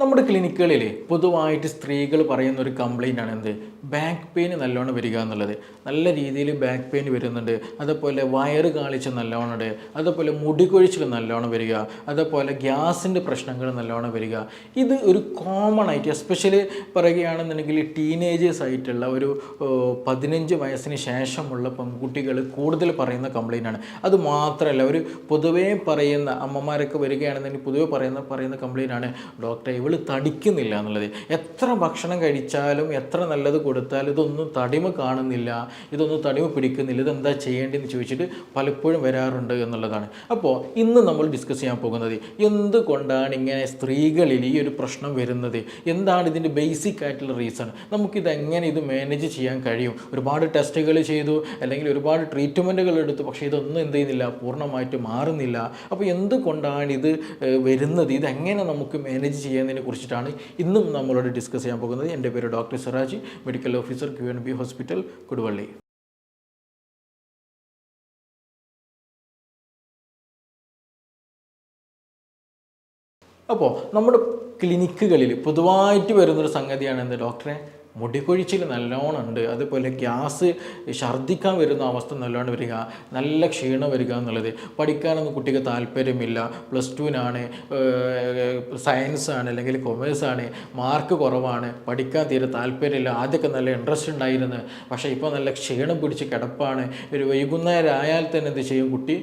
നമ്മുടെ ക്ലിനിക്കുകളിൽ പൊതുവായിട്ട് സ്ത്രീകൾ പറയുന്ന ഒരു കംപ്ലൈന്റ് ആണ് എന്ത്? ബാക്ക് പെയിൻ നല്ലോണം വരിക എന്നുള്ളത്. നല്ല രീതിയിൽ ബാക്ക് പെയിൻ വരുന്നുണ്ട്. അതുപോലെ വയറ് കാളിച്ച് നല്ലോണം ഉണ്ട് അതുപോലെ മുടികൊഴിച്ചിൽ നല്ലോണം വരിക. അതുപോലെ ഗ്യാസിന്റെ പ്രശ്നങ്ങൾ നല്ലോണം വരിക. ഇത് ഒരു കോമൺ ആയിട്ട് എസ്പെഷ്യലി പറയുകയാണെന്നുണ്ടെങ്കിൽ ടീനേജേഴ്സ് ആയിട്ടുള്ള ഒരു പതിനഞ്ച് വയസ്സിന് ശേഷമുള്ള പെൺകുട്ടികൾ കൂടുതൽ പറയുന്ന കംപ്ലൈന്റ് ആണ്. അത് മാത്രമല്ല ഒരു പൊതുവേ പറയുന്ന അമ്മമാരൊക്കെ വരികയാണെന്നുണ്ടെങ്കിൽ പൊതുവേ പറയുന്ന പറയുന്ന കംപ്ലൈന്റ് ആണ്. ഡോക്ടറെ ഇവൾ തടിക്കുന്നില്ല എന്നുള്ളത്. എത്ര ഭക്ഷണം കഴിച്ചാലും എത്ര നല്ലത് കൊടുത്താലും ഇതൊന്നും തടിമ കാണുന്നില്ല ഇതൊന്നും തടിമ പിടിക്കുന്നില്ല ഇതെന്താ ചെയ്യേണ്ടതെന്ന് ചോദിച്ചിട്ട് പലപ്പോഴും വരാറുണ്ട് എന്നുള്ളതാണ്. അപ്പോൾ ഇന്ന് നമ്മൾ ഡിസ്കസ് ചെയ്യാൻ പോകുന്നത് എന്തുകൊണ്ടാണ് ഇങ്ങനെ സ്ത്രീകളിൽ ഈ ഒരു പ്രശ്നം വരുന്നത്? എന്താണ് ഇതിന്റെ ബേസിക് ആയിട്ടുള്ള റീസൺ നമുക്കിത് എങ്ങനെ ഇത് മാനേജ് ചെയ്യാൻ കഴിയും? ഒരുപാട് ടെസ്റ്റുകൾ ചെയ്തു അല്ലെങ്കിൽ ഒരുപാട് ട്രീറ്റ്മെന്റുകൾ എടുത്തു പക്ഷേ ഇതൊന്നും എന്ത് ചെയ്യുന്നില്ല പൂർണമായിട്ട് മാറുന്നില്ല. അപ്പോൾ എന്തുകൊണ്ടാണ് ഇത് വരുന്നത്? ഇതെങ്ങനെ നമുക്ക് മാനേജ് ചെയ്യുന്നതിനെ കുറിച്ചിട്ടാണ് ഇന്നും നമ്മളോട് ഡിസ്കസ് ചെയ്യാൻ പോകുന്നത്. എന്റെ പേര് doctor Siraj medical officer Q N B hospital Koduvally. അപ്പോൾ നമ്മുടെ ക്ലിനിക്കുകളിൽ പൊതുവായിട്ട് വരുന്നൊരു സംഗതിയാണ് എന്ത് ഡോക്ടറെ മുടികൊഴിച്ചിൽ നല്ലോണം ഉണ്ട്. അതുപോലെ ഗ്യാസ് ഛർദ്ദിക്കാൻ വരുന്ന അവസ്ഥ നല്ലോണം വരിക നല്ല ക്ഷീണം വരിക എന്നുള്ളത്. പഠിക്കാനൊന്നും കുട്ടിക്ക് താല്പര്യമില്ല. പ്ലസ് ടുവിനാണ് സയൻസ് ആണ് അല്ലെങ്കിൽ കൊമേഴ്സ് ആണ്. മാർക്ക് കുറവാണ്. പഠിക്കാൻ തീരെ താല്പര്യമില്ല. ആദ്യമൊക്കെ നല്ല ഇൻട്രസ്റ്റ് ഉണ്ടായിരുന്നു. പക്ഷേ ഇപ്പോൾ നല്ല ക്ഷീണം പിടിച്ച് കിടപ്പാണ്. ഒരു വൈകുന്നേരം ആയാൽ തന്നെ എന്ത് ചെയ്യും? കുട്ടി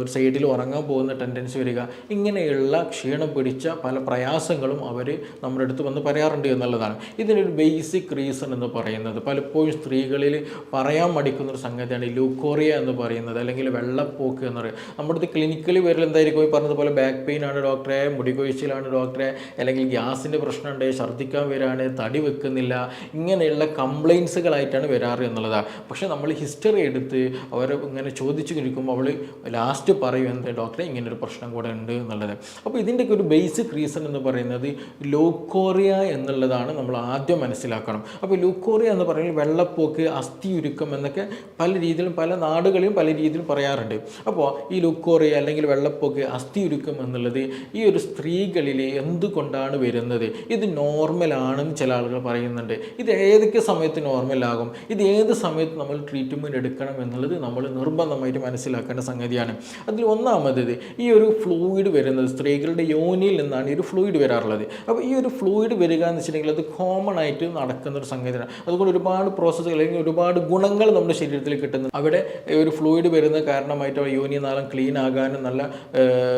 ഒരു സൈഡിൽ ഉറങ്ങാൻ പോകുന്ന ടെൻഡൻസി വരിക. ഇങ്ങനെയുള്ള ക്ഷീണം പിടിച്ച പല പ്രയാസങ്ങളും അവർ നമ്മുടെ അടുത്ത് വന്ന് പറയാറുണ്ട് എന്നുള്ളതാണ്. ഇതിനൊരു ബേസിക് റീസൺ എന്ന് പറയുന്നത് പലപ്പോഴും സ്ത്രീകളിൽ പറയാൻ മടിക്കുന്ന ഒരു സംഗതിയാണ് ലൂക്കോറിയ എന്ന് പറയുന്നത് അല്ലെങ്കിൽ വെള്ളപ്പോക്ക് എന്ന് പറയുന്നത്. നമ്മുടെ അടുത്ത് ക്ലിനിക്കലി വരൽ എന്തായിരിക്കും? ഈ പറഞ്ഞതുപോലെ ബാക്ക് പെയിൻ ആണ് ഡോക്ടറെ മുടികൊഴിച്ചിലാണ് ഡോക്ടറെ അല്ലെങ്കിൽ ഗ്യാസിന്റെ പ്രശ്നമുണ്ട് ഛർദ്ദിക്കാൻ വരാണ് തടി വെക്കുന്നില്ല ഇങ്ങനെയുള്ള കംപ്ലയിൻസുകളായിട്ടാണ് വരാറ് എന്നുള്ളതാണ് പക്ഷേ നമ്മൾ ഹിസ്റ്ററി എടുത്ത് അവരെ ഇങ്ങനെ ചോദിച്ചു കഴിക്കുമ്പോൾ അവൾ ലാസ്റ്റ് പറയും എന്ത് ഡോക്ടറെ ഇങ്ങനൊരു പ്രശ്നം കൂടെ ഉണ്ട് എന്നുള്ളത്. അപ്പോൾ ഇതിന്റെയൊക്കെ ഒരു ബേസിക് റീസൺ എന്ന് പറയുന്നത് ലോക്കോറിയ എന്നുള്ളതാണ് നമ്മൾ ആദ്യം മനസ്സിലാക്കണം. അപ്പോൾ ലൂക്കോറിയ എന്ന് പറയുന്നത് വെള്ളപ്പോക്ക് അസ്ഥിയുരുക്കം എന്നൊക്കെ പല രീതിയിലും പല നാടുകളിലും പല രീതിയിലും പറയാറുണ്ട്. അപ്പോൾ ഈ ലൂക്കോറിയ അല്ലെങ്കിൽ വെള്ളപ്പോക്ക് അസ്ഥിയുരുക്കം എന്നുള്ളത് ഈ ഒരു സ്ത്രീകളിൽ എന്തുകൊണ്ടാണ് വരുന്നത്? ഇത് നോർമലാണെന്ന് ചില ആളുകൾ പറയുന്നുണ്ട്. ഇത് ഏതൊക്കെ സമയത്ത് നോർമലാകും ഇത് ഏത് സമയത്ത് നമ്മൾ ട്രീറ്റ്മെന്റ് എടുക്കണം എന്നുള്ളത് നമ്മൾ നിർബന്ധമായിട്ട് മനസ്സിലാക്കേണ്ട സംഗതിയാണ്. അതിൽ ഒന്നാമത് ഈ ഒരു ഫ്ലൂയിഡ് വരുന്നത് സ്ത്രീകളുടെ യോനിയിൽ നിന്നാണ് ഈ ഒരു ഫ്ലൂയിഡ് വരാറുള്ളത്. അപ്പോൾ ഈ ഒരു ഫ്ലൂയിഡ് വരിക എന്ന് വെച്ചിട്ടുണ്ടെങ്കിൽ അത് കോമൺ ആയിട്ട് നടക്കുന്ന ഒരു സംഗതിയാണ് അതുകൊണ്ട് ഒരുപാട് പ്രോസസ്സുകൾ അല്ലെങ്കിൽ ഒരുപാട് ഗുണങ്ങൾ നമ്മുടെ ശരീരത്തിൽ കിട്ടുന്നു. അവിടെ ഒരു ഫ്ലൂയിഡ് വരുന്ന കാരണമായിട്ട് യോനി നാളം ക്ലീൻ ആകാനും നല്ല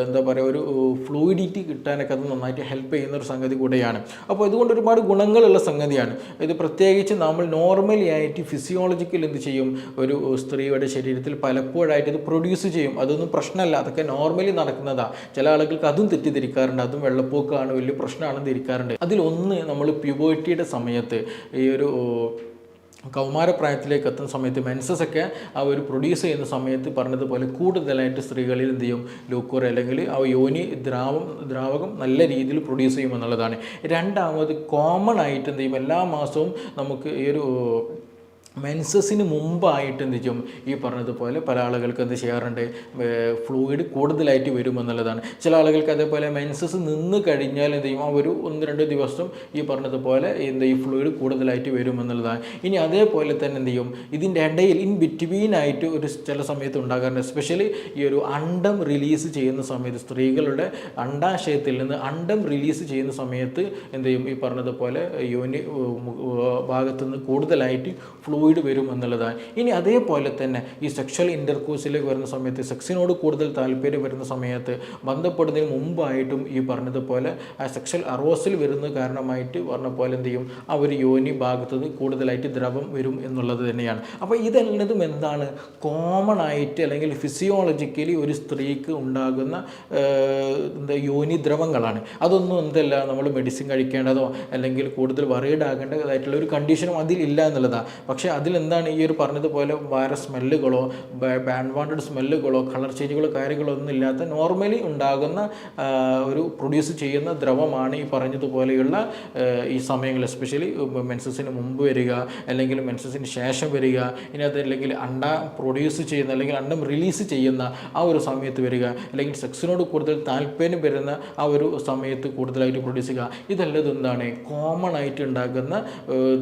എന്താ പറയുക ഒരു ഫ്ലൂയിഡിറ്റി കിട്ടാനൊക്കെ അത് നന്നായിട്ട് ഹെൽപ്പ് ചെയ്യുന്ന ഒരു സംഗതി കൂടെയാണ്. അപ്പോൾ ഇതുകൊണ്ട് ഒരുപാട് ഗുണങ്ങളുള്ള സംഗതിയാണ്. ഇത് പ്രത്യേകിച്ച് നമ്മൾ നോർമലി ആയിട്ട് ഫിസിയോളജിക്കൽ എന്ത് ചെയ്യും? ഒരു സ്ത്രീയുടെ ശരീരത്തിൽ പലപ്പോഴായിട്ട് ഇത് പ്രൊഡ്യൂസ് ചെയ്യും. അതൊന്നും പ്രശ്നമല്ല. അതൊക്കെ നോർമലി നടക്കുന്നതാണ് ചില ആളുകൾക്ക് അതും തെറ്റിദ്ധരിക്കാറുണ്ട്. അതും വെള്ളപ്പൊക്കമാണ് വലിയ പ്രശ്നമാണെന്ന് ധരിക്കാറുണ്ട്. അതിലൊന്ന് നമ്മൾ പ്യൂബേർട്ടിയുടെ സമയത്ത് ഈ ഒരു കൗമാരപ്രായത്തിലേക്ക് എത്തുന്ന സമയത്ത് മെൻസസ് ഒക്കെ ആ ഒരു പ്രൊഡ്യൂസ് ചെയ്യുന്ന സമയത്ത് പറഞ്ഞതുപോലെ കൂടുതലായിട്ട് സ്ത്രീകളിൽ എന്ത് ചെയ്യും? ലൂക്കോർ അല്ലെങ്കിൽ ആ യോനി ദ്രാവം ദ്രാവകം നല്ല രീതിയിൽ പ്രൊഡ്യൂസ് ചെയ്യും എന്നുള്ളതാണ് രണ്ടാമത് കോമൺ ആയിട്ട് എന്ത് ചെയ്യും? എല്ലാ മാസവും നമുക്ക് ഈ ഒരു മെൻസസിന് മുമ്പായിട്ട് എന്ത് ചെയ്യും? ഈ പറഞ്ഞതുപോലെ പല ആളുകൾക്ക് എന്ത് ചെയ്യാറുണ്ട്? ഫ്ലൂയിഡ് കൂടുതലായിട്ട് വരും എന്നുള്ളതാണ് ചില ആളുകൾക്ക് അതേപോലെ മെൻസസ് നിന്ന് കഴിഞ്ഞാൽ എന്ത് ചെയ്യും? ആ ഒരു ഒന്ന് രണ്ട് ദിവസം ഈ പറഞ്ഞതുപോലെ എന്ത് ഈ ഫ്ലൂയിഡ് കൂടുതലായിട്ട് വരും എന്നുള്ളതാണ് ഇനി അതേപോലെ തന്നെ എന്ത് ചെയ്യും? ഇതിന്റെ ഇടയിൽ ഇൻ ബിറ്റ്വീൻ ആയിട്ട് ഒരു ചില സമയത്ത് ഉണ്ടാകാറുണ്ട്. എസ്പെഷ്യലി ഈ ഒരു അണ്ടം റിലീസ് ചെയ്യുന്ന സമയത്ത് സ്ത്രീകളുടെ അണ്ടാശയത്തിൽ നിന്ന് അണ്ടം റിലീസ് ചെയ്യുന്ന സമയത്ത് എന്ത് ചെയ്യും? ഈ പറഞ്ഞതുപോലെ യോനി ഭാഗത്തുനിന്ന് കൂടുതലായിട്ട് കൂടുതലായിട്ട് ഫ്ലൂയിഡ് വരും എന്നുള്ളതാണ്. ഇനി അതേപോലെ തന്നെ ഈ സെക്ഷൽ ഇന്റർകോഴ്സിലേക്ക് വരുന്ന സമയത്ത് സെക്സിനോട് കൂടുതൽ താല്പര്യം വരുന്ന സമയത്ത് ബന്ധപ്പെടുന്നതിന് മുമ്പായിട്ടും ഈ പറഞ്ഞതുപോലെ ആ സെക്ഷൽ അറോസിൽ വരുന്ന കാരണമായിട്ട് പറഞ്ഞ പോലെ എന്ത് ചെയ്യും? ആ ഒരു യോനി ഭാഗത്ത് കൂടുതലായിട്ട് ദ്രവം വരും എന്നുള്ളത് തന്നെയാണ്. അപ്പോൾ ഇതെല്ലതും എന്താണ്? കോമൺ ആയിട്ട് അല്ലെങ്കിൽ ഫിസിയോളജിക്കലി ഒരു സ്ത്രീക്ക് ഉണ്ടാകുന്ന എന്താ യോനി ദ്രവങ്ങളാണ്. അതൊന്നും എന്തല്ല നമ്മൾ മെഡിസിൻ കഴിക്കേണ്ടതോ അല്ലെങ്കിൽ കൂടുതൽ വറീഡ് ആകേണ്ടതായിട്ടുള്ള ഒരു കണ്ടീഷനും അതിലില്ല എന്നുള്ളതാണ് പക്ഷേ അതിലെന്താണ് ഈ ഒരു പറഞ്ഞതുപോലെ വേറെ സ്മെല്ലുകളോ ബാൻവാണ്ടഡ് സ്മെല്ലുകളോ കളർ ചേഞ്ചുകളോ കാര്യങ്ങളോ ഒന്നും ഇല്ലാത്ത നോർമലി ഉണ്ടാകുന്ന ഒരു പ്രൊഡ്യൂസ് ചെയ്യുന്ന ദ്രവമാണ് ഈ പറഞ്ഞതുപോലെയുള്ള ഈ സമയങ്ങൾ എസ്പെഷ്യലി മെൻസസിന് മുമ്പ് വരിക അല്ലെങ്കിൽ മെൻസസിന് ശേഷം വരിക ഇനി അതല്ലെങ്കിൽ അണ്ട പ്രൊഡ്യൂസ് ചെയ്യുന്ന അല്ലെങ്കിൽ അണ്ടം റിലീസ് ചെയ്യുന്ന ആ ഒരു സമയത്ത് വരിക അല്ലെങ്കിൽ സെക്സിനോട് കൂടുതൽ താല്പര്യം വരുന്ന ആ ഒരു സമയത്ത് കൂടുതലായിട്ട് പ്രൊഡ്യൂസ് ചെയ്യുക. ഇതെല്ലാം എന്താണ്? കോമൺ ആയിട്ട് ഉണ്ടാകുന്ന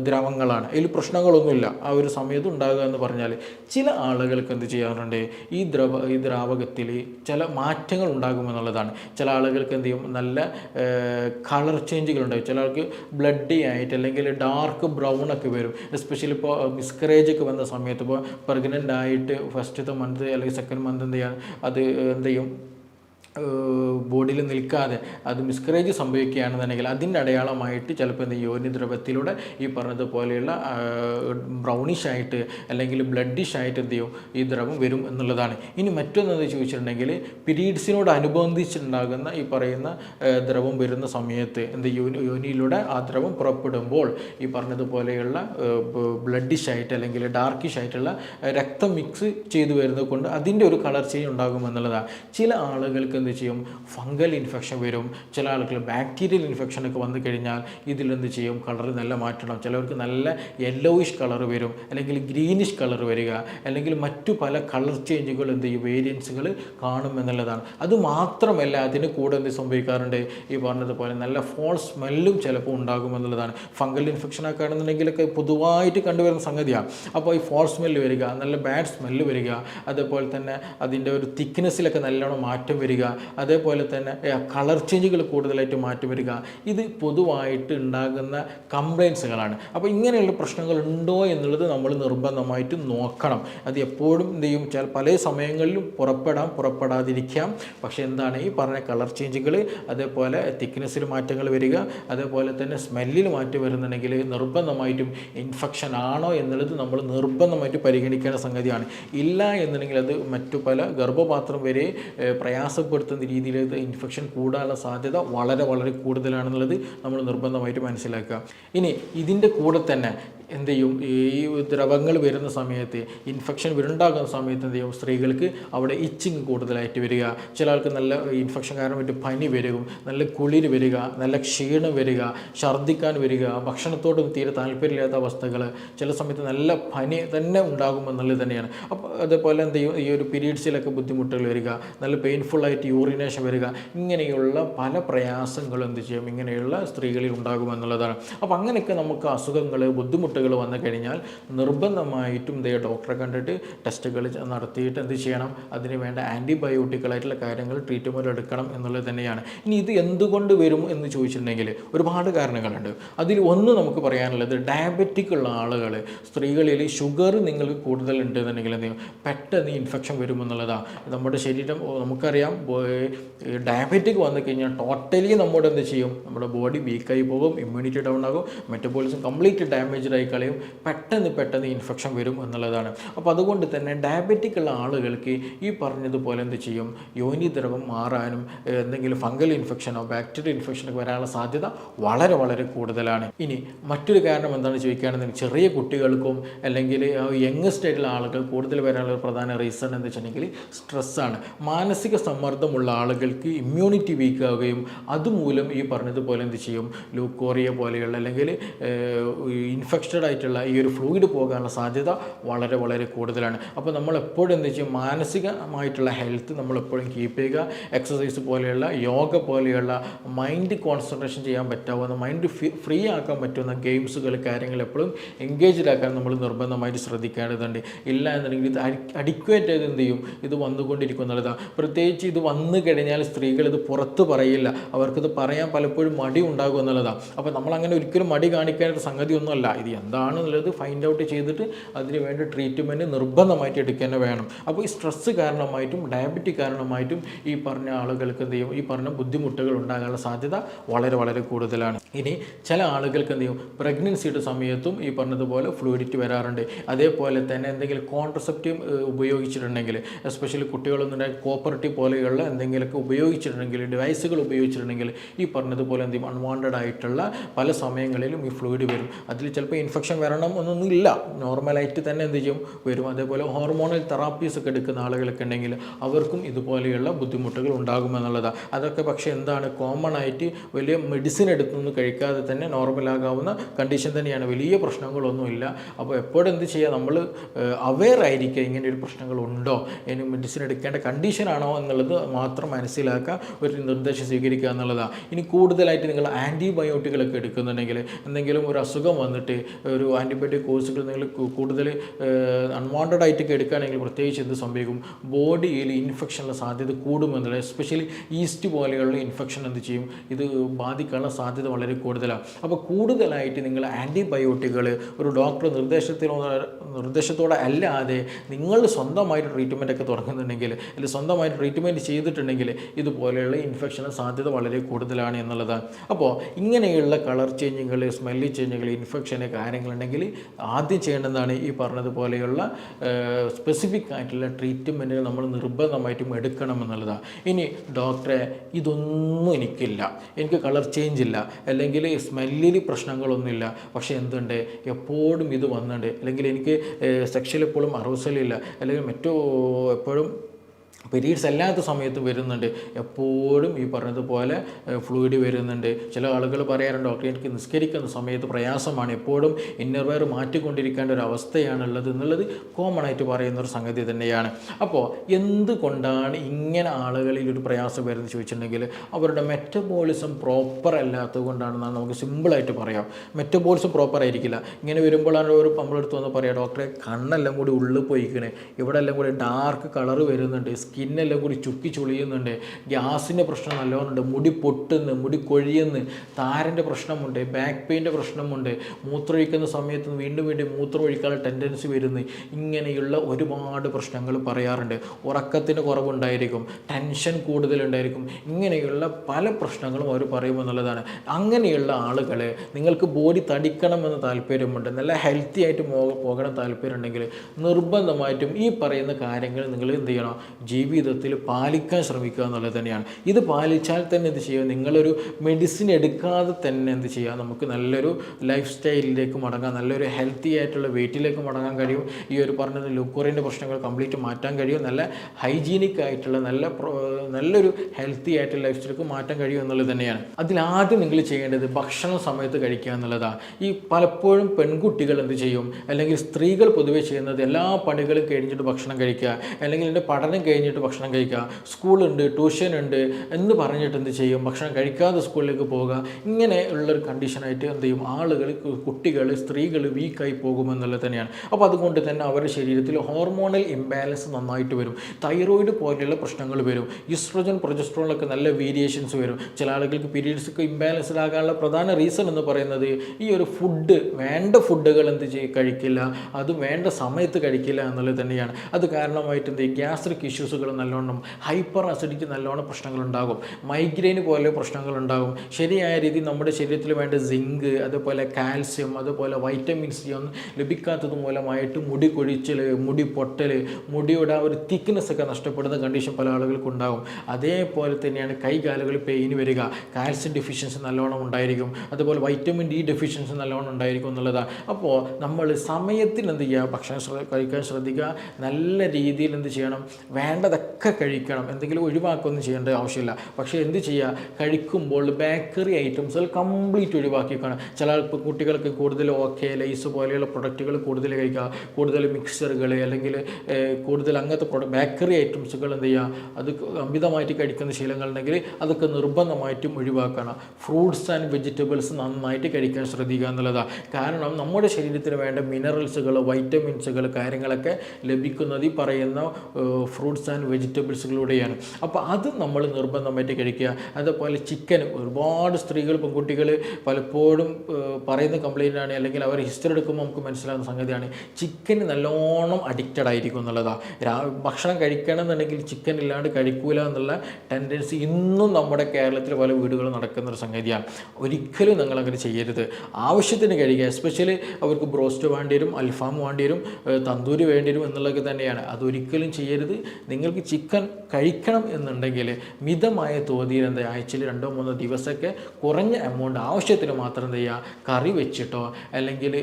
ദ്രവങ്ങളാണ്. ഇതിൽ പ്രശ്നങ്ങളൊന്നുമില്ല. ആ ഒരു സമയത്ത് ഉണ്ടാകുക എന്ന് പറഞ്ഞാൽ ചില ആളുകൾക്ക് എന്ത് ചെയ്യാറുണ്ട്? ഈ ദ്രവ ഈ ദ്രാവകത്തിൽ ചില മാറ്റങ്ങൾ ഉണ്ടാകുമെന്നുള്ളതാണ് ചില ആളുകൾക്ക് എന്ത് ചെയ്യും? നല്ല കളർ ചേഞ്ചുകൾ ഉണ്ടാകും. ചില ആൾക്ക് ബ്ലഡി ആയിട്ട് അല്ലെങ്കിൽ ഡാർക്ക് ബ്രൗൺ ഒക്കെ വരും. എസ്പെഷ്യലി ഇപ്പോൾ മിസ്കറേജ് ഒക്കെ വന്ന സമയത്ത് ഇപ്പോൾ പ്രഗ്നന്റ് ആയിട്ട് ഫസ്റ്റത്തെ മന്ത് അല്ലെങ്കിൽ സെക്കൻഡ് മന്ത് എന്ത് ചെയ്യാൻ അത് എന്ത് ചെയ്യും? ബോഡിയിൽ നിൽക്കാതെ അത് മിസ്കറേജ് സംഭവിക്കുകയാണെന്നുണ്ടെങ്കിൽ അതിന്റെ അടയാളമായിട്ട് ചിലപ്പോൾ എന്ത് യോനി ദ്രവത്തിലൂടെ ഈ പറഞ്ഞതുപോലെയുള്ള ബ്രൗണിഷ് ആയിട്ട് അല്ലെങ്കിൽ ബ്ലഡിഷ് ആയിട്ട് എന്ത് ചെയ്യും? ഈ ദ്രവം വരും എന്നുള്ളതാണ്. ഇനി മറ്റൊന്നെന്ന് ചോദിച്ചിട്ടുണ്ടെങ്കിൽ പീരീഡ്സിനോട് അനുബന്ധിച്ചുണ്ടാകുന്ന ഈ പറയുന്ന ദ്രവം വരുന്ന സമയത്ത് എന്ത് യോനി യോനിയിലൂടെ ആ ദ്രവം പുറപ്പെടുമ്പോൾ ഈ പറഞ്ഞതുപോലെയുള്ള ബ്ലഡിഷ് ആയിട്ട് അല്ലെങ്കിൽ ഡാർക്കിഷ് ആയിട്ടുള്ള രക്തം മിക്സ് ചെയ്തു വരുന്നത് കൊണ്ട് അതിന്റെ ഒരു കളർ ചേഞ്ച് ഉണ്ടാകുമെന്നുള്ളതാണ് ചില ആളുകൾക്ക് എന്ത് ചെയ്യും? ഫംഗൽ ഇൻഫെക്ഷൻ വരും. ചില ആളുകൾ ബാക്ടീരിയൽ ഇൻഫെക്ഷൻ ഒക്കെ വന്നു കഴിഞ്ഞാൽ ഇതിലെന്ത് ചെയ്യും? കളർ നല്ല മാറ്റണം ചിലവർക്ക് നല്ല യെല്ലോയിഷ് കളർ വരും. അല്ലെങ്കിൽ ഗ്രീനിഷ് കളർ വരിക. അല്ലെങ്കിൽ മറ്റു പല കളർ ചേഞ്ചുകൾ എന്ത് ചെയ്യും? വേരിയൻസുകൾ കാണും എന്നുള്ളതാണ്. അത് മാത്രമല്ല അതിന് കൂടെ എന്ത് സംഭവിക്കാറുണ്ട്? ഈ പറഞ്ഞതുപോലെ നല്ല ഫോൾ സ്മെല്ലും ചിലപ്പോൾ ഉണ്ടാകും എന്നുള്ളതാണ്. ഫംഗൽ ഇൻഫെക്ഷൻ ഒക്കെ ആണെന്നുണ്ടെങ്കിലൊക്കെ പൊതുവായിട്ട് കണ്ടുവരുന്ന സംഗതിയാണ് അപ്പോൾ ഈ ഫോൾ സ്മെല്ല് വരിക നല്ല ബാഡ് സ്മെല്ല് വരിക അതേപോലെ തന്നെ അതിന്റെ ഒരു തിക്നെസ്സിലൊക്കെ നല്ലോണം മാറ്റം വരിക അതേപോലെ തന്നെ കളർ ചേഞ്ചുകൾ കൂടുതലായിട്ട് മാറ്റി വരിക ഇത് പൊതുവായിട്ട് ഉണ്ടാകുന്ന കംപ്ലയിൻസുകളാണ്. അപ്പോൾ ഇങ്ങനെയുള്ള പ്രശ്നങ്ങൾ ഉണ്ടോ എന്നുള്ളത് നമ്മൾ നിർബന്ധമായിട്ട് നോക്കണം. അത് എപ്പോഴും എന്ത് ചെയ്യും? വെച്ചാൽ പല സമയങ്ങളിലും പുറപ്പെടാം പുറപ്പെടാതിരിക്കാം. പക്ഷേ എന്താണ്? ഈ പറഞ്ഞ കളർ ചേഞ്ചുകൾ അതേപോലെ തിക്നെസ്സിൽ മാറ്റങ്ങൾ വരിക അതേപോലെ തന്നെ സ്മെല്ലിൽ മാറ്റം വരുന്നുണ്ടെങ്കിൽ നിർബന്ധമായിട്ടും ഇൻഫെക്ഷൻ ആണോ എന്നുള്ളത് നമ്മൾ നിർബന്ധമായിട്ട് പരിഗണിക്കേണ്ട സംഗതിയാണ്. ഇല്ല എന്നുണ്ടെങ്കിൽ അത് മറ്റു പല ഗർഭപാത്രം വരെ ഏഹ്, പ്രയാസപ്പെടുത്തുന്ന രീതിയിൽ ഇൻഫെക്ഷൻ കൂടാനുള്ള സാധ്യത വളരെ വളരെ കൂടുതലാണെന്നുള്ളത് നമ്മൾ നിർബന്ധമായിട്ട് മനസ്സിലാക്കുക. ഇനി ഇതിന്റെ കൂടെ തന്നെ എന്ത് ചെയ്യും? ഈ ദ്രവങ്ങൾ വരുന്ന സമയത്ത് ഇൻഫെക്ഷൻ വരുണ്ടാകുന്ന സമയത്ത് എന്ത് ചെയ്യും? സ്ത്രീകൾക്ക് അവിടെ ഇച്ചിങ് കൂടുതലായിട്ട് വരിക. ചില ആൾക്ക് നല്ല ഇൻഫെക്ഷൻ കാരണമായിട്ട് പനി വരും നല്ല കുളിര് വരിക നല്ല ക്ഷീണം വരിക ഛർദ്ദിക്കാൻ വരിക ഭക്ഷണത്തോടും തീരെ താല്പര്യമില്ലാത്ത അവസ്ഥകൾ ചില സമയത്ത് നല്ല പനി തന്നെ ഉണ്ടാകുമെന്നുള്ളത് തന്നെയാണ്. അപ്പോൾ അതേപോലെ എന്ത് ചെയ്യും? ഈ ഒരു പീരീഡ്സിലൊക്കെ ബുദ്ധിമുട്ടുകൾ വരിക നല്ല പെയിൻഫുൾ ആയിട്ട് യൂറിനേഷൻ വരിക. ഇങ്ങനെയുള്ള പല പ്രയാസങ്ങളും എന്ത് ചെയ്യും? ഇങ്ങനെയുള്ള സ്ത്രീകളിൽ ഉണ്ടാകുമെന്നുള്ളതാണ് അപ്പോൾ അങ്ങനെയൊക്കെ നമുക്ക് അസുഖങ്ങൾ ബുദ്ധിമുട്ടുകൾ വന്നു കഴിഞ്ഞാൽ നിർബന്ധമായിട്ടും ദേ ഡോക്ടറെ കണ്ടിട്ട് ടെസ്റ്റുകൾ നടത്തിയിട്ട് എന്ത് ചെയ്യണം? അതിന് വേണ്ട ആന്റിബയോട്ടിക്കലായിട്ടുള്ള കാര്യങ്ങൾ ട്രീറ്റ്മെന്റ് എടുക്കണം എന്നുള്ളത് തന്നെയാണ്. ഇനി ഇത് എന്തുകൊണ്ട് വരും എന്ന് ചോദിച്ചിട്ടുണ്ടെങ്കിൽ ഒരുപാട് കാരണങ്ങളുണ്ട്. അതിൽ ഒന്ന് നമുക്ക് പറയാനുള്ളത് ഡയബറ്റിക് ഉള്ള ആളുകൾ സ്ത്രീകളിൽ ഷുഗർ നിങ്ങൾക്ക് കൂടുതലുണ്ട് എന്നുണ്ടെങ്കിൽ എന്ത് ചെയ്യും? പെട്ടെന്ന് ഇൻഫെക്ഷൻ വരുമെന്നുള്ളതാണ് നമ്മുടെ ശരീരം നമുക്കറിയാം ഡയബറ്റിക് വന്നു കഴിഞ്ഞാൽ ടോട്ടലി നമ്മുടെ എന്ത് ചെയ്യും? നമ്മുടെ ബോഡി വീക്കായി പോകും ഇമ്മ്യൂണിറ്റി ഡൗൺ ആകും മെറ്റബോളിസം കംപ്ലീറ്റ് ഡാമേജ്ഡ് ആയി കളയും പെട്ടെന്ന് പെട്ടെന്ന് ഇൻഫെക്ഷൻ വരും എന്നുള്ളതാണ്. അപ്പോൾ അതുകൊണ്ട് തന്നെ ഡയബറ്റിക് ഉള്ള ആളുകൾക്ക് ഈ പറഞ്ഞതുപോലെ എന്ത് ചെയ്യും? യോനി ദ്രവം മാറാനും എന്തെങ്കിലും ഫംഗൽ ഇൻഫെക്ഷനോ ബാക്ടീരിയൽ ഇൻഫെക്ഷനോ വരാനുള്ള സാധ്യത വളരെ വളരെ കൂടുതലാണ്. ഇനി മറ്റൊരു കാരണം എന്താണ് ചോദിക്കുകയാണെന്നുണ്ടെങ്കിൽ ചെറിയ കുട്ടികൾക്കും അല്ലെങ്കിൽ യങ്ങസ്റ്റ് ആയിട്ടുള്ള ആളുകൾ കൂടുതൽ വരാനുള്ള പ്രധാന റീസൺ എന്ന് വെച്ചിട്ടുണ്ടെങ്കിൽ സ്ട്രെസ്സാണ് മാനസിക സമ്മർദ്ദമുള്ള ആളുകൾക്ക് ഇമ്മ്യൂണിറ്റി വീക്ക് ആവുകയും അതുമൂലം ഈ പറഞ്ഞതുപോലെ എന്ത് ചെയ്യും? ലൂക്കോറിയ പോലെയുള്ള അല്ലെങ്കിൽ ഇൻഫെക്റ്റഡ് ആയിട്ടുള്ള ഈ ഒരു ഫ്ലൂയിഡ് പോകാനുള്ള സാധ്യത വളരെ വളരെ കൂടുതലാണ്. അപ്പോൾ നമ്മൾ എപ്പോഴും എന്ത് ചെയ്യും? മാനസികമായിട്ടുള്ള ഹെൽത്ത് നമ്മൾ എപ്പോഴും കീപ്പ് ചെയ്യുക. എക്സസൈസ് പോലെയുള്ള യോഗ പോലെയുള്ള മൈൻഡ് കോൺസെൻട്രേഷൻ ചെയ്യാൻ പറ്റാവുന്ന മൈൻഡ് ഫ്രീ ആക്കാൻ പറ്റുന്ന ഗെയിംസുകൾ കാര്യങ്ങൾ എപ്പോഴും എൻഗേജ്ഡ് ആക്കാൻ നമ്മൾ നിർബന്ധമായിട്ട് ശ്രദ്ധിക്കേണ്ടതുണ്ട്. ഇല്ല എന്നുണ്ടെങ്കിൽ ഇത് അഡിക്വേറ്റ് ചെയ്ത് എന്ത് ചെയ്യും? ഇത് വന്നുകൊണ്ടിരിക്കുന്നുള്ളതാണ് പ്രത്യേകിച്ച് ഇത് വന്നു കഴിഞ്ഞാൽ സ്ത്രീകൾ ഇത് പുറത്ത് പറയില്ല. അവർക്കിത് പറയാൻ പലപ്പോഴും മടി ഉണ്ടാകും എന്നുള്ളതാണ് അപ്പോൾ നമ്മൾ അങ്ങനെ ഒരിക്കലും മടി കാണിക്കേണ്ട സംഗതിയൊന്നുമല്ല. ഇത് എന്താണെന്നുള്ളത് ഫൈൻഡ് ഔട്ട് ചെയ്തിട്ട് അതിന് വേണ്ടി ട്രീറ്റ്മെന്റ് നിർബന്ധമായിട്ട് എടുക്കുക വേണം. അപ്പോൾ ഈ സ്ട്രെസ്സ് കാരണമായിട്ടും ഡയബറ്റിക് കാരണമായിട്ടും ഈ പറഞ്ഞ ആളുകൾക്ക് എന്ത് ചെയ്യും? ഈ പറഞ്ഞ ബുദ്ധിമുട്ടുകൾ ഉണ്ടാകാനുള്ള സാധ്യത വളരെ വളരെ കൂടുതലാണ്. ഇനി ചില ആളുകൾക്ക് എന്ത് ചെയ്യും? പ്രഗ്നൻസിയുടെ സമയത്തും ഈ പറഞ്ഞതുപോലെ ഫ്ലൂയിഡിറ്റി വരാറുണ്ട്. അതേപോലെ തന്നെ എന്തെങ്കിലും കോൺട്രസെപ്റ്റീവ് ഉപയോഗിച്ചിട്ടുണ്ടെങ്കിൽ എസ്പെഷ്യലി കുട്ടികളൊന്നും കോപ്പറേറ്റീവ് പോലെയുള്ള പോലെയുള്ള എന്തെങ്കിലുമൊക്കെ ഉപയോഗിച്ചിട്ടുണ്ടെങ്കിൽ ഡിവൈസുകൾ ഉപയോഗിച്ചിട്ടുണ്ടെങ്കിൽ ഈ പറഞ്ഞതുപോലെ എന്ത് ചെയ്യും അൺവാണ്ടഡ് ആയിട്ടുള്ള പല സമയങ്ങളിലും ഈ ഫ്ലൂയിഡ് വരും. അതിൽ ചിലപ്പോൾ ഇൻഫെക്ഷൻ വരണം എന്നൊന്നും ഇല്ല. നോർമലായിട്ട് തന്നെ എന്ത് ചെയ്യും? വരും. അതേപോലെ ഹോർമോണൽ തെറാപ്പീസ് ഒക്കെ എടുക്കുന്ന ആളുകളൊക്കെ ഉണ്ടെങ്കിൽ അവർക്കും ഇതുപോലെയുള്ള ബുദ്ധിമുട്ടുകൾ ഉണ്ടാകുമെന്നുള്ളതാണ് അതൊക്കെ പക്ഷേ എന്താണ്? കോമൺ ആയിട്ട് വലിയ മെഡിസിൻ എടുത്തൊന്നും കഴിക്കാതെ തന്നെ നോർമലാകാവുന്ന കണ്ടീഷൻ തന്നെയാണ്. വലിയ പ്രശ്നങ്ങളൊന്നുമില്ല അപ്പോൾ എപ്പോഴും എന്ത് ചെയ്യുക? നമ്മൾ അവെയർ ആയിരിക്കുക ഇങ്ങനെ ഒരു പ്രശ്നങ്ങളുണ്ടോ ഇനി മെഡിസിൻ എടുക്കേണ്ട കണ്ടീഷനാണോ എന്നുള്ളത് മാത്രം മനസ്സിലാക്കുക ഒരു നിർദ്ദേശം സ്വീകരിക്കുക എന്നുള്ളതാണ് ഇനി കൂടുതലായിട്ട് നിങ്ങൾ ആന്റിബയോട്ടിക്കുകളൊക്കെ എടുക്കുന്നുണ്ടെങ്കിൽ എന്തെങ്കിലും ഒരു അസുഖം വന്നിട്ട് ഒരു ആന്റിബയോട്ടിക് കോഴ്സുകൾ നിങ്ങൾ കൂടുതൽ അൺവാണ്ടഡ് ആയിട്ടൊക്കെ എടുക്കുകയാണെങ്കിൽ പ്രത്യേകിച്ച് എന്ത് സംഭവിക്കും? ബോഡിയിൽ ഇൻഫെക്ഷനുള്ള സാധ്യത കൂടുമെന്നുള്ളത് എസ്പെഷ്യലി ഈസ്റ്റ് പോലെയുള്ള ഇൻഫെക്ഷൻ എന്ത് ചെയ്യും? ഇത് ബാധിക്കാനുള്ള സാധ്യത വളരെ കൂടുതലാണ് അപ്പോൾ കൂടുതലായിട്ട് നിങ്ങൾ ആന്റിബയോട്ടിക്കുകൾ ഒരു ഡോക്ടർ നിർദ്ദേശത്തിലോ നിർദ്ദേശത്തോടെ അല്ലാതെ നിങ്ങൾ സ്വന്തമായിട്ട് ട്രീറ്റ്മെന്റ് ഒക്കെ തുടങ്ങുന്നുണ്ടെങ്കിൽ അല്ലെങ്കിൽ സ്വന്തമായിട്ട് ട്രീറ്റ്മെന്റ് ചെയ്തിട്ടുണ്ടെങ്കിൽ ഇതുപോലെയുള്ള ഇൻഫെക്ഷന് സാധ്യത വളരെ കൂടുതലാണ് എന്നുള്ളത്. അപ്പോൾ ഇങ്ങനെയുള്ള കളർ ചേഞ്ചുകൾ സ്മെല്ലി ചേഞ്ചുകൾ ഇൻഫെക്ഷന് കാര്യങ്ങളുണ്ടെങ്കിൽ ആദ്യം ചെയ്യേണ്ടതാണ് ഈ പറഞ്ഞതുപോലെയുള്ള സ്പെസിഫിക് ആയിട്ടുള്ള ട്രീറ്റ്മെന്റുകൾ നമ്മൾ നിർബന്ധമായിട്ടും എടുക്കണം എന്നുള്ളതാണ് ഇനി ഡോക്ടറെ ഇതൊന്നും എനിക്കില്ല. എനിക്ക് കളർ ചേഞ്ച് ഇല്ല. അല്ലെങ്കിൽ സ്മെല്ലിൽ പ്രശ്നങ്ങളൊന്നുമില്ല. പക്ഷേ എന്തുണ്ട്? എപ്പോഴും ഇത് വന്നിട്ടുണ്ട്. അല്ലെങ്കിൽ എനിക്ക് സെക്ഷൽ എപ്പോഴും അറോസലില്ല അല്ലെങ്കിൽ മറ്റോ എപ്പോഴും പീരീഡ്സ് അല്ലാത്ത സമയത്ത് വരുന്നുണ്ട്. എപ്പോഴും ഈ പറഞ്ഞതുപോലെ ഫ്ലൂയിഡ് വരുന്നുണ്ട്. ചില ആളുകൾ പറയാറുണ്ട് ഡോക്ടർ എനിക്ക് നിസ്കരിക്കുന്ന സമയത്ത് പ്രയാസമാണ്. എപ്പോഴും ഇന്നർവെയർ മാറ്റിക്കൊണ്ടിരിക്കേണ്ട ഒരു അവസ്ഥയാണുള്ളത് എന്നുള്ളത് കോമൺ ആയിട്ട് പറയുന്ന ഒരു സംഗതി തന്നെയാണ്. അപ്പോൾ എന്തുകൊണ്ടാണ് ഇങ്ങനെ ആളുകളിൽ ഒരു പ്രയാസം വരുന്നത് ചോദിച്ചിട്ടുണ്ടെങ്കിൽ അവരുടെ മെറ്റബോളിസം പ്രോപ്പർ അല്ലാത്തത് കൊണ്ടാണെന്നാണ് നമുക്ക് സിമ്പിളായിട്ട് പറയാം. മെറ്റബോളിസം പ്രോപ്പർ ആയിരിക്കില്ല. ഇങ്ങനെ വരുമ്പോഴാണ് ഒരു നമ്മളെടുത്ത് വന്ന് പറയാം ഡോക്ടറെ കണ്ണെല്ലാം കൂടി ഉള്ളിൽ പോയിക്കണേ. ഇവിടെ എല്ലാം കൂടി ഡാർക്ക് കളർ വരുന്നുണ്ട്. സ്കിന്നെല്ലാം കൂടി ചുക്കി ചുളിയുന്നുണ്ട്. ഗ്യാസിന്റെ പ്രശ്നം നല്ലോണമുണ്ട്. മുടി പൊട്ടുന്നു മുടി കൊഴിയുന്നു. താരന്റെ പ്രശ്നമുണ്ട് ബാക്ക് പെയിന്റെ പ്രശ്നമുണ്ട്. മൂത്രമൊഴിക്കുന്ന സമയത്ത് വീണ്ടും വീണ്ടും മൂത്രം ഒഴിക്കാനുള്ള ടെൻഡൻസി വരുന്നു. ഇങ്ങനെയുള്ള ഒരുപാട് പ്രശ്നങ്ങൾ പറയാറുണ്ട്. ഉറക്കത്തിന് കുറവുണ്ടായിരിക്കും ടെൻഷൻ കൂടുതലുണ്ടായിരിക്കും. ഇങ്ങനെയുള്ള പല പ്രശ്നങ്ങളും അവർ പറയുമെന്നുള്ളതാണ് അങ്ങനെയുള്ള ആളുകൾ നിങ്ങൾക്ക് ബോഡി തടിക്കണമെന്ന് താല്പര്യമുണ്ട് നല്ല ഹെൽത്തി ആയിട്ട് പോകണം താല്പര്യമുണ്ടെങ്കിൽ നിർബന്ധമായിട്ടും ഈ പറയുന്ന കാര്യങ്ങൾ നിങ്ങൾ എന്ത് ചെയ്യണം? ജീവിതത്തിൽ പാലിക്കാൻ ശ്രമിക്കുക എന്നുള്ളത് തന്നെയാണ്. ഇത് പാലിച്ചാൽ തന്നെ എന്ത് ചെയ്യുക നിങ്ങളൊരു മെഡിസിൻ എടുക്കാതെ തന്നെ എന്ത് ചെയ്യുക നമുക്ക് നല്ലൊരു ലൈഫ് സ്റ്റൈലിലേക്ക് മടങ്ങാം. നല്ലൊരു ഹെൽത്തി ആയിട്ടുള്ള വെയിറ്റിലേക്ക് മടങ്ങാൻ കഴിയും. ഈ ഒരു പറഞ്ഞത് ലുക്കോറിന്റെ പ്രശ്നങ്ങൾ കംപ്ലീറ്റ് മാറ്റാൻ കഴിയും. നല്ല ഹൈജീനിക് ആയിട്ടുള്ള നല്ല നല്ലൊരു ഹെൽത്തി ആയിട്ടുള്ള ലൈഫ് സ്റ്റൈലേക്ക് മാറ്റാൻ കഴിയും എന്നുള്ളത് തന്നെയാണ്. അതിലാദ്യം നിങ്ങൾ ചെയ്യേണ്ടത് ഭക്ഷണ സമയത്ത് കഴിക്കുക എന്നുള്ളതാണ്. ഈ പലപ്പോഴും പെൺകുട്ടികൾ എന്ത് ചെയ്യും? അല്ലെങ്കിൽ സ്ത്രീകൾ പൊതുവെ ചെയ്യുന്നത് എല്ലാ പണികളും കഴിഞ്ഞിട്ട് ഭക്ഷണം കഴിക്കുക. അല്ലെങ്കിൽ എന്റെ പഠനം കഴിഞ്ഞിട്ട് ഭക്ഷണം കഴിക്കുക. സ്കൂളുണ്ട് ട്യൂഷൻ ഉണ്ട് എന്ന് പറഞ്ഞിട്ട് എന്ത് ചെയ്യും? ഭക്ഷണം കഴിക്കാതെ സ്കൂളിലേക്ക് പോവുക. ഇങ്ങനെ ഉള്ളൊരു കണ്ടീഷനായിട്ട് എന്ത് ചെയ്യും? ആളുകൾ കുട്ടികൾ സ്ത്രീകൾ വീക്കായി പോകുമെന്നുള്ളത് തന്നെയാണ്. അപ്പോൾ അതുകൊണ്ട് തന്നെ അവരുടെ ശരീരത്തിൽ ഹോർമോണൽ ഇംബാലൻസ് നന്നായിട്ട് വരും. തൈറോയിഡ് പോലെയുള്ള പ്രശ്നങ്ങൾ വരും. ഈസ്ട്രോജൻ പ്രൊജസ്ട്രോളൊക്കെ നല്ല വേരിയേഷൻസ് വരും. ചില ആളുകൾക്ക് പീരീഡ്സ് ഒക്കെ ഇംബാലൻസ്ഡ് ആകാനുള്ള പ്രധാന റീസൺ എന്ന് പറയുന്നത് ഈ ഒരു ഫുഡ് വേണ്ട ഫുഡുകൾ എന്ത് ചെയ്യും? കഴിക്കില്ല. അത് വേണ്ട സമയത്ത് കഴിക്കില്ല എന്നുള്ളത് തന്നെയാണ്. അത് കാരണമായിട്ട് എന്ത് ഗ്യാസ്ട്രിക് ഇഷ്യൂസുകൾ നല്ലോണം ഹൈപ്പർ അസിഡിറ്റി നല്ലോണം പ്രശ്നങ്ങളുണ്ടാകും. മൈഗ്രെയിൻ പോലെ പ്രശ്നങ്ങളുണ്ടാകും. ശരിയായ രീതി നമ്മുടെ ശരീരത്തിൽ വേണ്ട സിങ്ക് അതുപോലെ കാൽസ്യം അതുപോലെ വൈറ്റമിൻസ് ഒന്നും ലഭിക്കാത്തത് മൂലമായിട്ട് മുടി കൊഴിച്ചൽ മുടി പൊട്ടൽ മുടിയുടെ ആ ഒരു തിക്നെസ് ഒക്കെ നഷ്ടപ്പെടുന്ന കണ്ടീഷൻ പല ആളുകൾക്കും ഉണ്ടാകും അതേപോലെ തന്നെയാണ് കൈകാലുകളിൽ പെയിൻ വരിക. കാൽസ്യം ഡെഫിഷ്യൻസി നല്ലോണം ഉണ്ടായിരിക്കും. അതുപോലെ വൈറ്റമിൻ ഡി ഡെഫിഷ്യൻസി നല്ലോണം ഉണ്ടായിരിക്കും എന്നുള്ളതാണ് അപ്പോൾ നമ്മൾ സമയത്തിന് എന്ത് ചെയ്യുക? ഭക്ഷണം കഴിക്കാൻ ശ്രദ്ധിക്കുക. നല്ല രീതിയിൽ എന്ത് ചെയ്യണം? വേണ്ടതൊക്കെ കഴിക്കണം. എന്തെങ്കിലും ഒഴിവാക്കുകയൊന്നും ചെയ്യേണ്ട ആവശ്യമില്ല. പക്ഷേ എന്ത് ചെയ്യുക കഴിക്കുമ്പോൾ ബേക്കറി ഐറ്റംസുകൾ കംപ്ലീറ്റ് ഒഴിവാക്കിക്കണം ചില കുട്ടികൾക്ക് കൂടുതൽ ഓക്കെ ലൈസ് പോലെയുള്ള പ്രൊഡക്റ്റുകൾ കൂടുതൽ കഴിക്കുക. കൂടുതൽ മിക്സറുകൾ അല്ലെങ്കിൽ കൂടുതൽ അങ്ങനത്തെ പ്രൊഡക്റ്റ് ബേക്കറി ഐറ്റംസുകൾ എന്ത് ചെയ്യുക അത് അമിതമായിട്ട് കഴിക്കുന്ന ശീലങ്ങളുണ്ടെങ്കിൽ അതൊക്കെ നിർബന്ധമായിട്ടും ഒഴിവാക്കണം. ഫ്രൂട്ട്സ് ആൻഡ് വെജിറ്റബിൾസ് നന്നായിട്ട് കഴിക്കാൻ ശ്രദ്ധിക്കുക എന്നുള്ളതാണ് കാരണം നമ്മുടെ ശരീരത്തിന് വേണ്ട മിനറൽസുകൾ വൈറ്റമിൻസുകൾ കാര്യങ്ങളൊക്കെ ലഭിക്കുന്നത് ഈ പറയുന്ന ഫ്രൂട്ട്സ് ആൻഡ് വെജിറ്റബിൾസുകളിലൂടെയാണ്. അപ്പോൾ അത് നമ്മൾ നിർബന്ധമായിട്ട് കഴിക്കുക. അതുപോലെ ചിക്കൻ ഒരുപാട് സ്ത്രീകൾ പെൺകുട്ടികൾ പലപ്പോഴും പറയുന്ന കംപ്ലൈന്റ് അല്ലെങ്കിൽ അവർ ഹിസ്റ്ററി എടുക്കുമ്പോൾ നമുക്ക് മനസ്സിലാകുന്ന സംഗതിയാണ്. ചിക്കൻ നല്ലോണം അഡിക്റ്റഡ് ആയിരിക്കും എന്നുള്ളതാണ് ഭക്ഷണം കഴിക്കണം എന്നുണ്ടെങ്കിൽ ചിക്കൻ ഇല്ലാണ്ട് കഴിക്കൂല എന്നുള്ള ടെൻഡൻസി ഇന്നും നമ്മുടെ കേരളത്തിൽ പല വീടുകളും നടക്കുന്ന ഒരു സംഗതിയാണ്. ഒരിക്കലും നിങ്ങൾ അങ്ങനെ ചെയ്യരുത്. ആവശ്യത്തിന് കഴിക്കുക. എസ്പെഷ്യലി അവർക്ക് ബ്രോസ്റ്റ് വേണ്ടി വരും അൽഫാം വേണ്ടി വരും തന്തൂരി വേണ്ടി വരും എന്നുള്ളതൊക്കെ തന്നെയാണ്. അതൊരിക്കലും ചെയ്യരുത്. നിങ്ങൾ നിങ്ങൾക്ക് ചിക്കൻ കഴിക്കണം എന്നുണ്ടെങ്കിൽ മിതമായ തോതിൽ എന്താ ആഴ്ചയിൽ രണ്ടോ മൂന്നോ ദിവസമൊക്കെ കുറഞ്ഞ എമൗണ്ട് ആവശ്യത്തിന് മാത്രം എന്ത് ചെയ്യുക? കറി വെച്ചിട്ടോ അല്ലെങ്കിൽ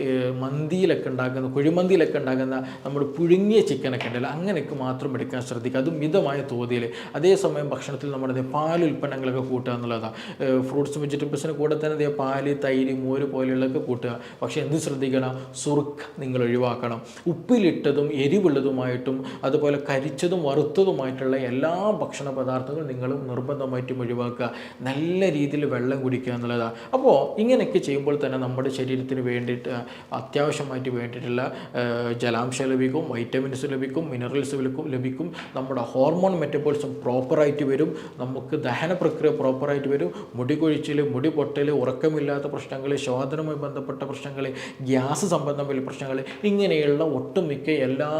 മന്തിയിലൊക്കെ ഉണ്ടാക്കുന്ന കുഴിമന്തിയിലൊക്കെ ഉണ്ടാക്കുന്ന നമ്മൾ പുഴുങ്ങിയ ചിക്കനൊക്കെ ഉണ്ടല്ലോ അങ്ങനെയൊക്കെ മാത്രം എടുക്കാൻ ശ്രദ്ധിക്കുക. അതും മിതമായ തോതിൽ അതേസമയം ഭക്ഷണത്തിൽ നമ്മുടെ പാൽ ഉൽപ്പന്നങ്ങളൊക്കെ കൂട്ടുക എന്നുള്ളതാണ്. ഫ്രൂട്ട്സ് വെജിറ്റബിൾസിന് കൂടെ തന്നെ ദേ പാൽ തൈര് മോര് പോലെയുള്ളതൊക്കെ കൂട്ടുക. പക്ഷേ എന്ത് ശ്രദ്ധിക്കണം? സുറുക്ക് നിങ്ങൾ ഒഴിവാക്കണം. ഉപ്പിലിട്ടതും എരിവുള്ളതുമായിട്ടും അതുപോലെ കരിച്ചതും വറുത്തതുമായിട്ടുള്ള എല്ലാ ഭക്ഷണ പദാർത്ഥങ്ങളും നിങ്ങൾ നിർബന്ധമായിട്ടും ഒഴിവാക്കുക. നല്ല രീതിയിൽ വെള്ളം കുടിക്കുക എന്നുള്ളതാണ് അപ്പോൾ ഇങ്ങനെയൊക്കെ ചെയ്യുമ്പോൾ തന്നെ നമ്മുടെ ശരീരത്തിന് വേണ്ടിയിട്ട് അത്യാവശ്യമായിട്ട് വേണ്ടിയിട്ടുള്ള ജലാംശം ലഭിക്കും വൈറ്റമിൻസ് ലഭിക്കും മിനറൽസ് ലഭിക്കും. നമ്മുടെ ഹോർമോൺ മെറ്റബോൾസും പ്രോപ്പറായിട്ട് വരും. നമുക്ക് ദഹന പ്രക്രിയ പ്രോപ്പറായിട്ട് വരും. മുടി കൊഴിച്ചിൽ മുടി പൊട്ടൽ ഉറക്കമില്ലാത്ത പ്രശ്നങ്ങൾ ശോധനവുമായി ബന്ധപ്പെട്ട പ്രശ്നങ്ങൾ ഗ്യാസ് സംബന്ധമായ പ്രശ്നങ്ങൾ ഇങ്ങനെയുള്ള ഒട്ടുമിക്ക എല്ലാ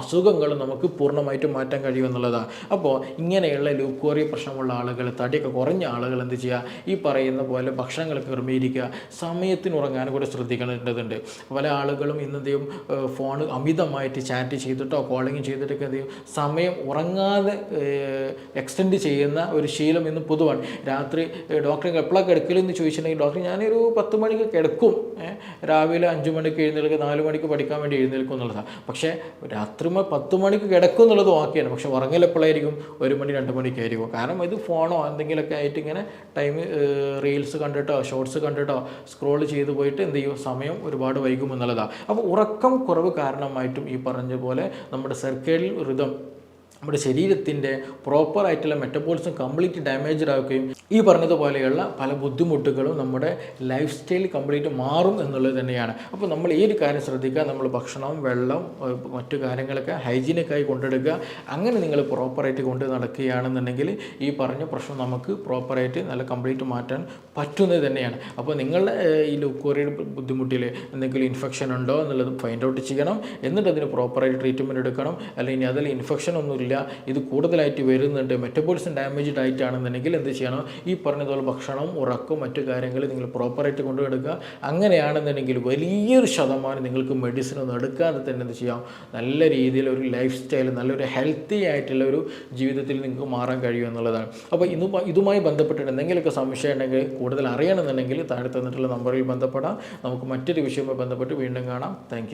അസുഖങ്ങളും നമുക്ക് പൂർണമായിട്ടും മാറ്റാൻ കഴിയുമെന്നുള്ളതാണ് അപ്പോൾ ഇങ്ങനെയുള്ള ലൂക്കോറിയ പ്രശ്നമുള്ള ആളുകൾ തടിയൊക്കെ കുറഞ്ഞ ആളുകൾ എന്ത് ചെയ്യുക ഈ പറയുന്ന പോലെ ഭക്ഷണങ്ങൾ ക്രമീകരിക്കുക. സമയത്തിന് ഉറങ്ങാൻ കൂടെ ശ്രദ്ധിക്കേണ്ടതുണ്ട്. പല ആളുകളും ഇന്നെന്തെയും ഫോൺ അമിതമായിട്ട് ചാറ്റ് ചെയ്തിട്ടോ കോളിങ് ചെയ്തിട്ടൊക്കെ എന്ത് ചെയ്യും? സമയം ഉറങ്ങാതെ എക്സ്റ്റെൻഡ് ചെയ്യുന്ന ഒരു ശീലം ഇന്ന് പൊതുവാണ്. രാത്രി ഡോക്ടറെ എപ്പോഴാണ് കിടക്കലെന്ന് ചോദിച്ചിട്ടുണ്ടെങ്കിൽ ഡോക്ടർ ഞാനൊരു പത്ത് മണിക്ക് കിടക്കും. രാവിലെ അഞ്ച് മണിക്ക് എഴുന്നേൽക്കും നാല് മണിക്ക് പഠിക്കാൻ വേണ്ടി എഴുന്നേൽക്കും എന്നുള്ളതാണ് പക്ഷേ രാത്രി പത്ത് മണിക്ക് കിടക്കും എന്നുള്ളത് ഓക്കെയാണ് പക്ഷേ ഉറങ്ങൽ എപ്പോഴായിരിക്കും ഒരു മണി രണ്ട് മണിക്കായിരിക്കും കാരണം ഇത് ഫോണോ എന്തെങ്കിലുമൊക്കെ ആയിട്ട് ഇങ്ങനെ ടൈം റീൽസ് കണ്ടിട്ടോ ഷോർട്സ് കണ്ടിട്ടോ സ്ക്രോൾ ചെയ്ത് പോയിട്ട് എന്ത് ചെയ്യും? സമയം ഒരുപാട് വൈകും എന്നുള്ളതാണ് അപ്പോൾ ഉറക്കം കുറവ് കാരണമായിട്ടും ഈ പറഞ്ഞ പോലെ നമ്മുടെ സർക്കേഡിൽ ഋതം നമ്മുടെ ശരീരത്തിന്റെ പ്രോപ്പറായിട്ടുള്ള മെറ്റബോളിസം കംപ്ലീറ്റ് ഡാമേജ്ഡ് ആവുകയും ഈ പറഞ്ഞതുപോലെയുള്ള പല ബുദ്ധിമുട്ടുകളും നമ്മുടെ ലൈഫ് സ്റ്റൈൽ കംപ്ലീറ്റ് മാറും എന്നുള്ളത് തന്നെയാണ്. അപ്പോൾ നമ്മൾ ഈ ഒരു കാര്യം ശ്രദ്ധിക്കുക. നമ്മൾ ഭക്ഷണം വെള്ളം മറ്റു കാര്യങ്ങളൊക്കെ ഹൈജീനിക്കായി കൊണ്ടെടുക്കുക. അങ്ങനെ നിങ്ങൾ പ്രോപ്പറായിട്ട് കൊണ്ട് നടക്കുകയാണെന്നുണ്ടെങ്കിൽ ഈ പറഞ്ഞ പ്രശ്നം നമുക്ക് പ്രോപ്പറായിട്ട് നല്ല കംപ്ലീറ്റ് മാറ്റാൻ പറ്റുന്നത് തന്നെയാണ്. അപ്പോൾ നിങ്ങളുടെ ഈ ലുക്കോറിയുടെ ബുദ്ധിമുട്ടിൽ എന്തെങ്കിലും ഇൻഫെക്ഷൻ ഉണ്ടോ എന്നുള്ളത് ഫൈൻഡ് ഔട്ട് ചെയ്യണം. എന്നിട്ട് അതിന് പ്രോപ്പറായിട്ട് ട്രീറ്റ്മെന്റ് എടുക്കണം. അല്ലെങ്കിൽ അതിൽ ഇൻഫെക്ഷൻ ഒന്നുമില്ല ഇത് കൂടുതലായിട്ട് വരുന്നുണ്ട്. മെറ്റബോളിസം ഡാമേജ്ഡ് ആയിട്ടാണെന്നുണ്ടെങ്കിൽ എന്ത് ചെയ്യണം? ഈ പറഞ്ഞതുപോലെ ഭക്ഷണവും ഉറക്കും മറ്റു കാര്യങ്ങൾ നിങ്ങൾ പ്രോപ്പറായിട്ട് കൊണ്ടുവെടുക്കുക അങ്ങനെയാണെന്നുണ്ടെങ്കിൽ വലിയൊരു ശതമാനം നിങ്ങൾക്ക് മെഡിസിൻ ഒന്നും എടുക്കാതെ തന്നെ എന്ത് ചെയ്യാം? നല്ല രീതിയിൽ ഒരു ലൈഫ് സ്റ്റൈൽ നല്ലൊരു ഹെൽത്തി ആയിട്ടുള്ള ഒരു ജീവിതത്തിൽ നിങ്ങൾക്ക് മാറാൻ കഴിയും എന്നുള്ളതാണ്. അപ്പോൾ ഇന്ന് ഇതുമായി ബന്ധപ്പെട്ടിട്ട് എന്തെങ്കിലുമൊക്കെ സംശയം ഉണ്ടെങ്കിൽ കൂടുതൽ അറിയണമെന്നുണ്ടെങ്കിൽ താഴെ തന്നിട്ടുള്ള നമ്പറിൽ ബന്ധപ്പെടാം. നമുക്ക് മറ്റൊരു വിഷയവുമായി ബന്ധപ്പെട്ട് വീണ്ടും കാണാം. താങ്ക്